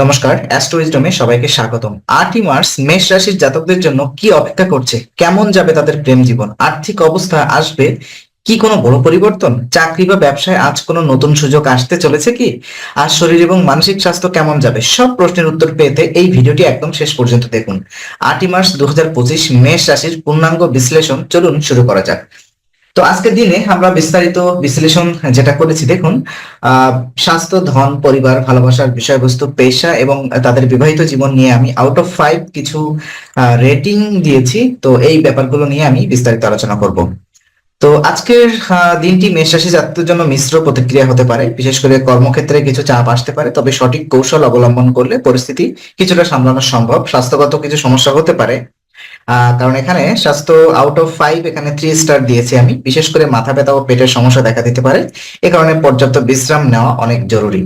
নমস্কার, অ্যাস্ট্রোইজডমে সবাইকে স্বাগতম। আটই মার্চ মেষ রাশির জাতকদের জন্য কি অপেক্ষা করছে? কেমন যাবে তাদের প্রেম জীবন? আর্থিক অবস্থা আসবে? কি কোনো বড় পরিবর্তন? চাকরি বা ব্যবসায় আজ কোনো নতুন সুযোগ আসতে চলেছে কি? আর শরীর এবং মানসিক স্বাস্থ্য কেমন যাবে? সব প্রশ্নের উত্তর পেতে এই ভিডিওটি একদম শেষ পর্যন্ত দেখুন। আটই মার্চ দু হাজার পঁচিশ মেষ রাশির পূর্ণাঙ্গ বিশ্লেষণ, চলুন শুরু করা যাক। তো আজকের দিনে আমরা বিস্তারিত বিশ্লেষণ যেটা করেছি, দেখুন স্বাস্থ্য, ধন, পরিবার, ভালোবাসার বিষয়বস্তু, পেশা এবং তাদের বিবাহিত জীবন নিয়ে আমি আউট অফ ফাইভ কিছু রেটিং দিয়েছি। তো এই ব্যাপারগুলো নিয়ে আমি বিস্তারিত আলোচনা করব। তো আজকের দিনটি মেষ রাশি জন্য মিশ্র প্রতিক্রিয়া হতে পারে। বিশেষ করে কর্মক্ষেত্রে কিছু চাপ আসতে পারে, তবে সঠিক কৌশল অবলম্বন করলে পরিস্থিতি কিছুটা সামলানো সম্ভব। স্বাস্থ্যগত কিছু সমস্যা হতে পারে। কারণ এখানে স্বাস্থ্য আউট অফ ফাইভ এখানে থ্রি স্টার দিয়েছি আমি। বিশেষ করে মাথা ব্যথা ও পেটের সমস্যা দেখা দিতে পারে। এ কারণে পর্যাপ্ত বিশ্রাম নেওয়া অনেক জরুরি।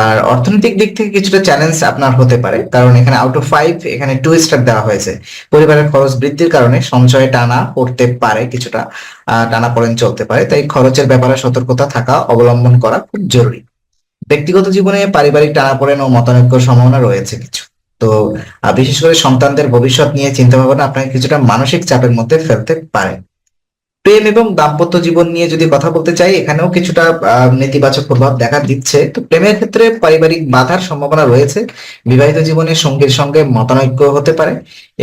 আর অর্থনৈতিক দিক থেকে কিছুটা চ্যালেঞ্জ আপনার হতে পারে। কারণ এখানে আউট অফ ফাইভ এখানে টু স্টার দেওয়া হয়েছে। পরিবারের খরচ বৃদ্ধির কারণে সঞ্চয়ে টানা পড়তে পারে কিছুটা টানা পড়েন চলতে পারে। তাই খরচের ব্যাপারে সতর্কতা থাকা, অবলম্বন করা খুব জরুরি। ব্যক্তিগত জীবনে পারিবারিক টানাপোড়েন ও মতানৈক্যর সম্ভাবনা রয়েছে কিছু। তো বিশেষ করে সন্তানদের ভবিষ্যৎ নিয়ে চিন্তা ভাবনা আপনাকে কিছুটা মানসিক চাপের মধ্যে ফেলতে পারে। প্রেম এবং দাম্পত্য জীবন নিয়ে যদি কথা বলতে চাই, এখানেও কিছুটা নেতিবাচক প্রভাব দেখা দিচ্ছে। তো প্রেমের ক্ষেত্রে পারিবারিক বাধার সম্ভাবনা রয়েছে। বিবাহিত জীবনে সঙ্গীর সঙ্গে মতানৈক্য হতে পারে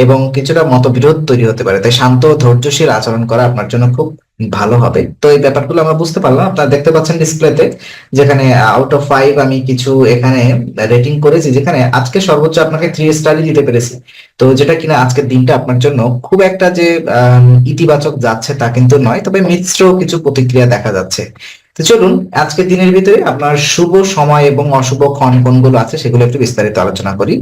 এবং কিছুটা মতবিরোধ তৈরি হতে পারে। তাই শান্ত ধৈর্যশীল আচরণ করা আপনার জন্য খুব ভালো হবে। তো এই ব্যাপারগুলো আমরা বুঝতে পারলাম। আপনারা দেখতে পাচ্ছেন ডিসপ্লেতে যেখানে আউট অফ ফাইভ আমি কিছু এখানে রেটিং করেছি, যেখানে আজকে সর্বোচ্চ আপনাকে থ্রি স্টারই দিতে পেরেছি। তো যেটা কিনা আজকের দিনটা আপনার জন্য খুব একটা যে ইতিবাচক যাচ্ছে তা কিন্তু নয়, তবে মিশ্র কিছু প্রতিক্রিয়া দেখা যাচ্ছে। তো চলুন, আজকের দিনের ভিতরে আপনার শুভ সময় এবং অশুভ ক্ষণ কোনগুলো আছে সেগুলো একটু বিস্তারিত আলোচনা করি।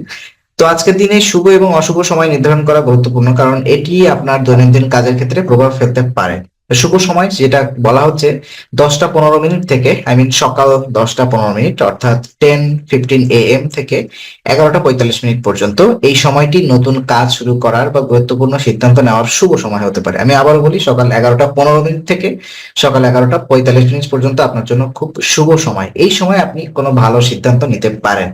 তো আজকের দিনে শুভ এবং অশুভ সময় নির্ধারণ করা গুরুত্বপূর্ণ, কারণ এটি আপনার দৈনন্দিন কাজের ক্ষেত্রে প্রভাব ফেলতে পারে। শুভ সময়, যেটা বলা হচ্ছে দশটা পনেরো মিনিট থেকে আই মিন সকাল দশটা পনেরো মিনিট, অর্থাৎ টেন ফিফটিন এ এম থেকে এগারোটা পঁয়তাল্লিশ মিনিট পর্যন্ত এই সময়টি নতুন কাজ শুরু করার বা গুরুত্বপূর্ণ সিদ্ধান্ত নেওয়ার শুভ সময় হতে পারে। আমি আবার বলি, সকাল এগারোটা পনেরো মিনিট থেকে সকাল এগারোটা পঁয়তাল্লিশ মিনিট পর্যন্ত আপনার জন্য খুব শুভ সময়। এই সময় আপনি কোনো ভালো সিদ্ধান্ত নিতে পারেন।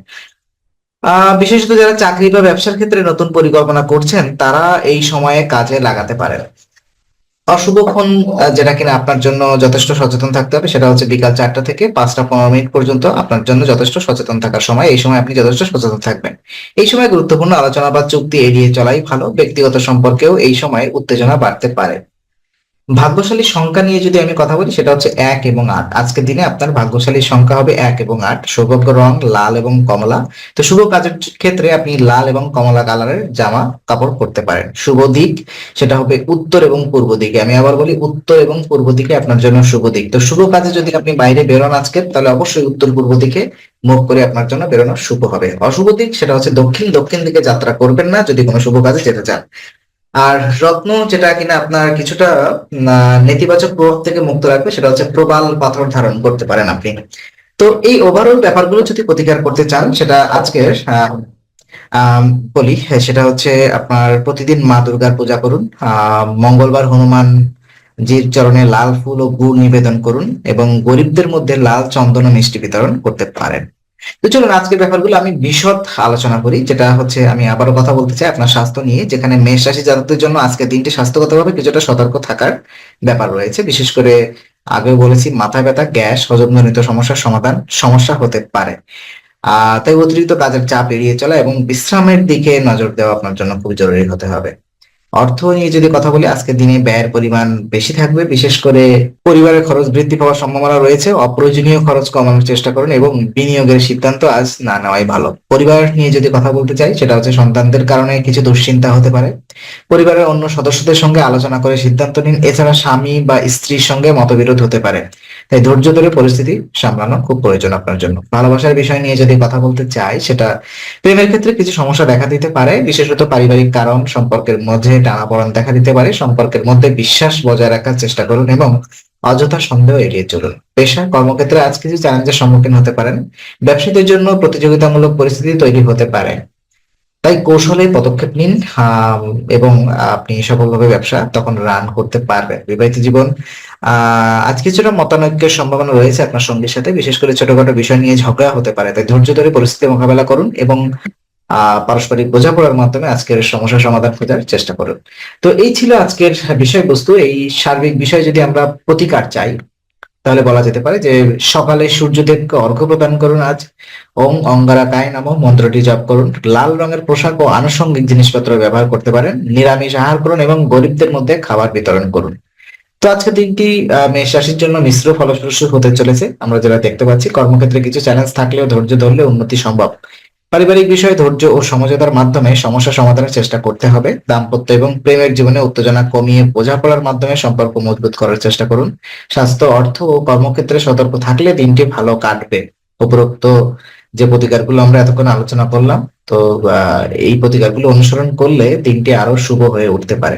বিশেষত যারা চাকরি বা ব্যবসার ক্ষেত্রে নতুন পরিকল্পনা করছেন, তারা এই সময়ে কাজে লাগাতে পারেন। অশুভক্ষণ যেটা কিনা আপনার জন্য যথেষ্ট সচেতন থাকতে হবে, সেটা হচ্ছে বিকাল চারটা থেকে পাঁচটা পনেরো মিনিট পর্যন্ত আপনার জন্য যথেষ্ট সচেতন থাকার সময়। এই সময় আপনি যথেষ্ট সচেতন থাকবেন। এই সময় গুরুত্বপূর্ণ আলোচনা বা চুক্তি এড়িয়ে চলাই ভালো। ব্যক্তিগত সম্পর্কেও এই সময় উত্তেজনা বাড়তে পারে। ভাগ্যশালী সংখ্যা নিয়ে যদি আমি কথা বলি, সেটা হচ্ছে এক এবং আট। আজকের দিনে আপনার ভাগ্যশালী সংখ্যা হবে এক এবং আট। সৌভাগ্য রং লাল এবং কমলা। তো শুভ কাজের ক্ষেত্রে আপনি লাল এবং কমলা কালারের জামা কাপড় পরতে পারেন। শুভ দিক, সেটা হবে উত্তর এবং পূর্ব দিকে। আমি আবার বলি উত্তর এবং পূর্ব দিকে আপনার জন্য শুভ দিক। তো শুভ কাজে যদি আপনি বাইরে বেরোন আজকে, তাহলে অবশ্যই উত্তর পূর্ব দিকে মুখ করে আপনার জন্য বেরোনো শুভ হবে। অশুভ দিক, সেটা হচ্ছে দক্ষিণ। দক্ষিণ দিকে যাত্রা করবেন না, যদি কোনো শুভ কাজে যেতে চান। আর রত্ন যেটা কিনা আপনার কিছুটা নেতিবাচক প্রভাব থেকে মুক্ত রাখবে, সেটা হচ্ছে প্রবাল পাথর ধারণ করতে পারেন আপনি। তো এই ওভারঅল ব্যাপারগুলো যদি প্রতিকার করতে চান, সেটা আজকের বলি, সেটা হচ্ছে আপনার প্রতিদিন মা দুর্গার পূজা করুন মঙ্গলবার হনুমান জির চরণে লাল ফুল ও গুড় নিবেদন করুন এবং গরিবদের মধ্যে লাল চন্দন ও মিষ্টি বিতরণ করতে পারেন। তো চলুন আজকের ব্যাপারগুলো আমি বিশদ আলোচনা করি, যেটা হচ্ছে আমি আবারও কথা বলতে চাই আপনার স্বাস্থ্য নিয়ে, যেখানে মেষ রাশি জাতকদের জন্য আজকের দিনটি স্বাস্থ্যগতভাবে কিছুটা সতর্ক থাকার ব্যাপার রয়েছে। বিশেষ করে আগে বলেছি, মাথা ব্যথা, গ্যাস, হজমজনিত সমস্যার সমাধান সমস্যা হতে পারে। আহ তাই অতিরিক্ত কাজের চাপ এড়িয়ে চলা এবং বিশ্রামের দিকে নজর দেওয়া আপনার জন্য খুব জরুরি হতে হবে। অর্থ নিয়ে যদি কথা বলি, আজকের দিনে ব্যয়ের পরিমাণ বেশি থাকবে। বিশেষ করে পরিবারের খরচ বৃদ্ধি পাওয়ার সম্ভাবনা রয়েছে। অপ্রয়োজনীয় খরচ কমানোর চেষ্টা করুন এবং বিনিয়োগের সিদ্ধান্ত আজ না নেওয়াই ভালো। পরিবার নিয়ে যদি কথা বলতে চাই, সেটা হচ্ছে সন্তানদের কারণে কিছু দুশ্চিন্তা হতে পারে। পরিবারের অন্য সদস্যদের সঙ্গে আলোচনা করে সিদ্ধান্ত নিন। এছাড়া স্বামী বা স্ত্রীর সঙ্গে মতবিরোধ হতে পারে। তাই ধৈর্য ধরে পরিস্থিতি সামলানো খুব প্রয়োজন আপনার জন্য। ভালোবাসার বিষয় নিয়ে যদি কথা বলতে চাই, সেটা প্রেমের ক্ষেত্রে কিছু সমস্যা দেখা দিতে পারে। বিশেষত পারিবারিক কারণ সম্পর্কের মধ্যে টানাপোড়েন দেখা দিতে পারে। সম্পর্কের মধ্যে বিশ্বাস বজায় রাখার চেষ্টা করুন এবং অযথা সন্দেহ এড়িয়ে চলুন। পেশা, কর্মক্ষেত্রে আজ কিছু চ্যালেঞ্জের সম্মুখীন হতে পারেন। ব্যবসায়ীদের জন্য প্রতিযোগিতামূলক পরিস্থিতি তৈরি হতে পারে। তাই কৌশলে পদক্ষেপ নিন। এবং আপনি সফলভাবে ব্যবসা তখন রান করতে পারবেন। বিবাহিত জীবন আহ আজ কিছুটা মতানৈক্যের সম্ভাবনা রয়েছে আপনার সঙ্গীর সাথে। বিশেষ করে ছোটখাটো বিষয় নিয়ে ঝগড়া হতে পারে। তাই ধৈর্য ধরে পরিস্থিতি মোকাবেলা করুন এবং পারস্পরিক বোঝাপড়ার মাধ্যমে আজকের সমস্যা সমাধান খোঁজার চেষ্টা করুন। তো এই ছিল আজকের বিষয়বস্তু। এই সার্বিক বিষয় যদি আমরা প্রতিকার চাই, তাহলে বলা যেতে পারে যে সকালে সূর্যদেবকে অর্ঘ্য প্রদান করুন আজ। ওং অঙ্গারাকায় নাম। মন্ত্রটি জপ করুন। লাল রঙের পোশাক ও আনুষঙ্গিক জিনিসপত্র ব্যবহার করতে পারেন। নিরামিষ আহার করুন এবং গরিবদের মধ্যে খাবার বিতরণ করুন। তো আজকের দিনটি মেষ রাশির জন্য মিশ্র ফলপ্রসূ হতে চলেছে। আমরা যেটা দেখতে পাচ্ছি, কর্মক্ষেত্রে কিছু চ্যালেঞ্জ থাকলেও ধৈর্য ধরলে উন্নতি সম্ভব। পারিবারিক বিষয়ে ধৈর্য ও সমঝোতার মাধ্যমে সমস্যা সমাধানের চেষ্টা করতে হবে। দাম্পত্য এবং প্রেমের জীবনে উত্তেজনা কমিয়ে বোঝাপড়ার মাধ্যমে সম্পর্ক মজবুত করার চেষ্টা করুন। স্বাস্থ্য, অর্থ ও কর্মক্ষেত্রে সতর্ক থাকলে দিনটি ভালো কাটবে। উপরোক্ত যে প্রতিকারগুলো আমরা এতক্ষণ আলোচনা করলাম, তো এই প্রতিকারগুলো অনুসরণ করলে দিনটি আরও শুভ হয়ে উঠতে পারে।